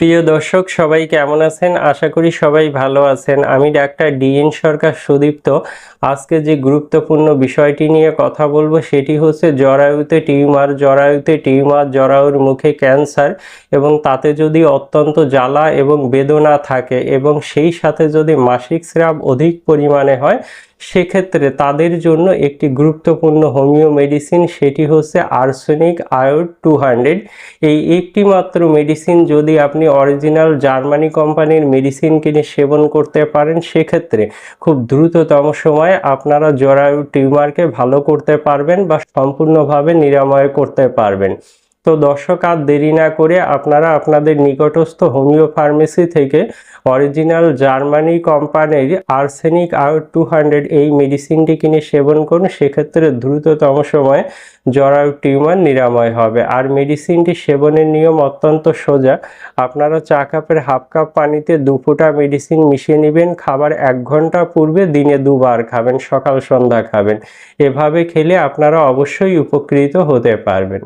প্রিয় দর্শক, সবাই কেমন আছেন? আশা করি সবাই ভালো আছেন। আমি ডাক্তার ডিএন সরকার সুদীপ্ত। আজকে যে গুরুত্বপূর্ণ বিষয়টি নিয়ে কথা বলব সেটি হচ্ছে জরায়ুতে টিউমার জরায়ুতে টিউমার, জরায়ুর মুখে ক্যান্সার এবং তাতে যদি অত্যন্ত জ্বালা এবং বেদনা থাকে এবং সেই সাথে যদি মাসিক স্রাব অধিক পরিমাণে হয়, সেক্ষেত্রে তাদের জন্য একটি গুরুত্বপূর্ণ হোমিও মেডিসিন সেটি হচ্ছে আর্সেনিক আয়োড টু হান্ড্রেড। এই একটি মাত্র মেডিসিন যদি আপনি অরিজিনাল জার্মানি কোম্পানির মেডিসিন কিনে সেবন করতে পারেন, সেক্ষেত্রে খুব দ্রুততম সময়ে আপনারা জরায়ু টিউমারকে ভালো করতে পারবেন বা সম্পূর্ণভাবে নিরাময় করতে পারবেন। তো দর্শক, আর দেরি না করে আপনারা আপনাদের নিকটস্থ হোমিও ফার্মেসি থেকে অরিজিনাল জার্মানি কোম্পানির আর্সেনিক আয়োড টু হান্ড্রেড এই মেডিসিনটি কিনে সেবন করুন। সেক্ষেত্রে দ্রুততম সময়ে জরায়ু টিউমার নিরাময় হবে। আর মেডিসিনটি সেবনের নিয়ম অত্যন্ত সোজা। আপনারা চা কাপের হাফ কাপ পানিতে দু ফোঁটা মেডিসিন মিশিয়ে নেবেন। খাবার এক ঘণ্টা পূর্বে দিনে দুবার খাবেন, সকাল সন্ধ্যা খাবেন। এভাবে খেলে আপনারা অবশ্যই উপকৃত হতে পারবেন।